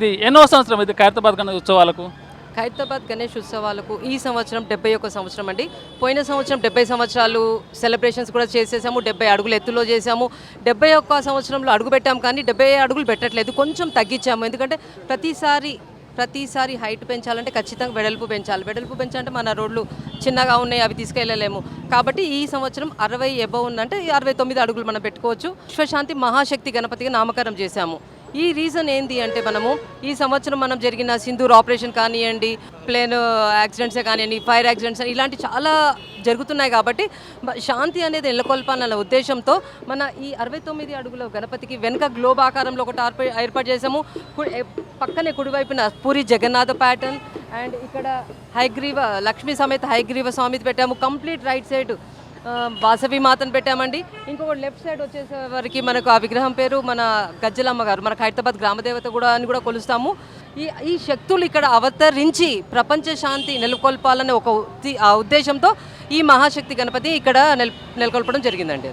ఇది ఎన్నో సంవత్సరం ఇది ఖైరతాబాద్ గణేష్ ఉత్సవాలకు? ఖైరతాబాద్ గణేష్ ఉత్సవాలకు ఈ సంవత్సరం డెబ్బై ఒక్క సంవత్సరం అండి. పోయిన సంవత్సరం డెబ్బై సంవత్సరాలు సెలబ్రేషన్స్ కూడా చేసేసాము డెబ్బై అడుగులు ఎత్తులో చేసాము. డెబ్బై ఒక్క సంవత్సరంలో అడుగు పెట్టాము కానీ డెబ్బై అడుగులు పెట్టట్లేదు కొంచెం తగ్గించాము. ఎందుకంటే ప్రతిసారి ప్రతిసారి హైట్ పెంచాలంటే ఖచ్చితంగా వెడల్పు పెంచాలి. వెడల్పు పెంచాలంటే మన రోడ్లు చిన్నగా ఉన్నాయి అవి తీసుకెళ్ళలేము. కాబట్టి ఈ సంవత్సరం అరవై ఎబో ఉందంటే అరవై తొమ్మిది అడుగులు మనం పెట్టుకోవచ్చు. విశ్వశాంతి మహాశక్తి గణపతిగా నామకరణం చేశాము. ఈ రీజన్ ఏంటి అంటే మనము ఈ సంవత్సరం మనం జరిగిన సింధూర్ ఆపరేషన్ కానివ్వండి ప్లేన్ యాక్సిడెంట్సే కానివ్వండి ఫైర్ యాక్సిడెంట్స్ ఇలాంటి చాలా జరుగుతున్నాయి కాబట్టి శాంతి అనేది నెలకొల్పాలన్న ఉద్దేశంతో మన ఈ అరవై తొమ్మిది అడుగుల గణపతికి వెనుక గ్లోబ్ ఆకారంలో ఒకటి ఏర్పాటు చేసాము పక్కనే కుడివైపున పూరి జగన్నాథ ప్యాటర్న్ అండ్ ఇక్కడ హైగ్రీవ లక్ష్మీ సమేత హైగ్రీవ స్వామిది పెట్టాము. కంప్లీట్ రైట్ సైడ్ వాసవి మాతను పెట్టామండి. ఇంకొకటి లెఫ్ట్ సైడ్ వచ్చేసరికి మనకు ఆ విగ్రహం పేరు మన గజ్జలమ్మ గారు మనకు హైదరాబాద్ గ్రామదేవత కూడా అని కూడా కొలుస్తాము. ఈ ఈ శక్తులు ఇక్కడ అవతరించి ప్రపంచ శాంతి నెలకొల్పాలనే ఒక ఉద్దేశంతో ఈ మహాశక్తి గణపతి ఇక్కడ నెల నెలకొల్పడం జరిగిందండి